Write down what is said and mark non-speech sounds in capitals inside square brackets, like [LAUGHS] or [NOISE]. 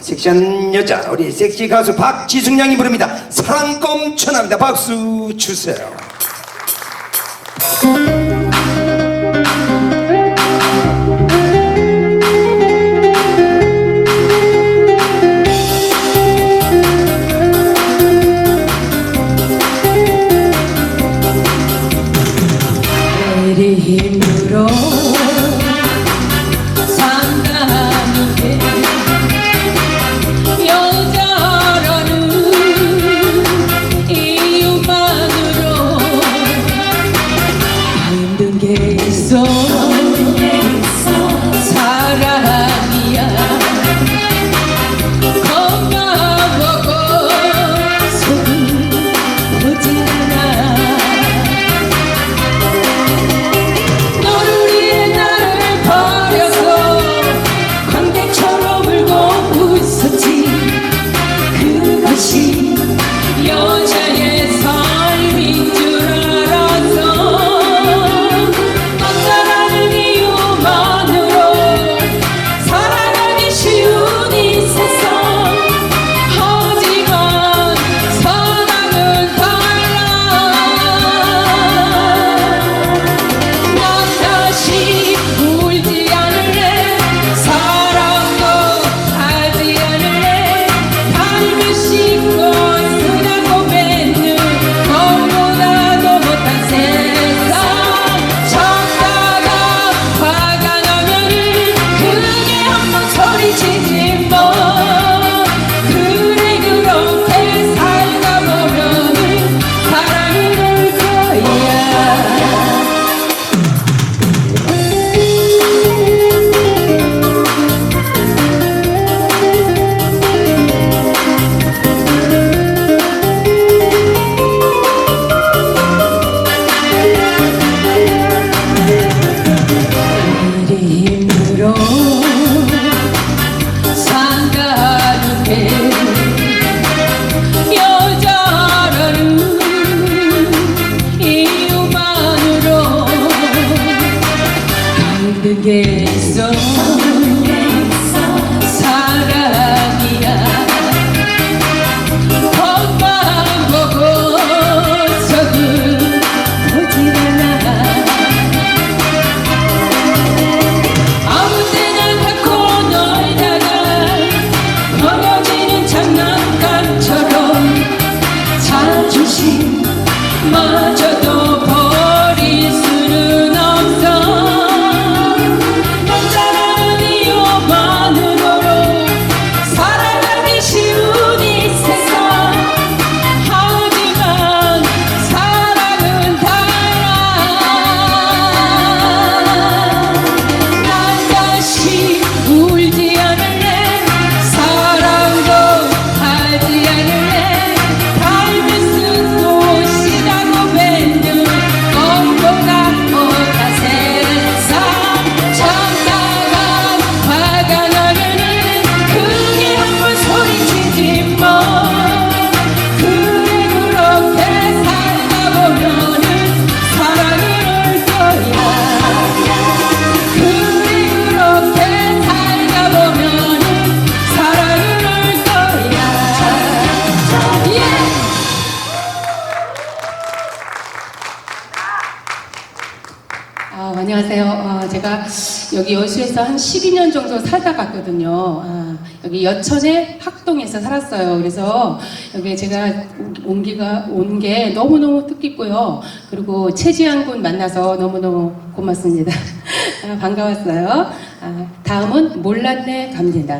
섹시한 여자 우리 섹시 가수 박지숙 양이 부릅니다. 사랑 껌쳐납니다. 박수 주세요. 제가 여기 여수에서 한 12년 정도 살다 갔거든요. 아, 여기 여천의 학동에서 살았어요. 그래서 여기 제가 온기가 온 게 너무너무 뜻깊고요. 그리고 최지한 군 만나서 너무너무 고맙습니다. [LAUGHS] 아, 반가웠어요. 아, 다음은 몰랐네 갑니다.